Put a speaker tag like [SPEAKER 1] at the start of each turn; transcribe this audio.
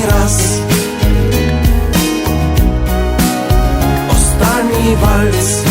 [SPEAKER 1] останній раз, останній вальс.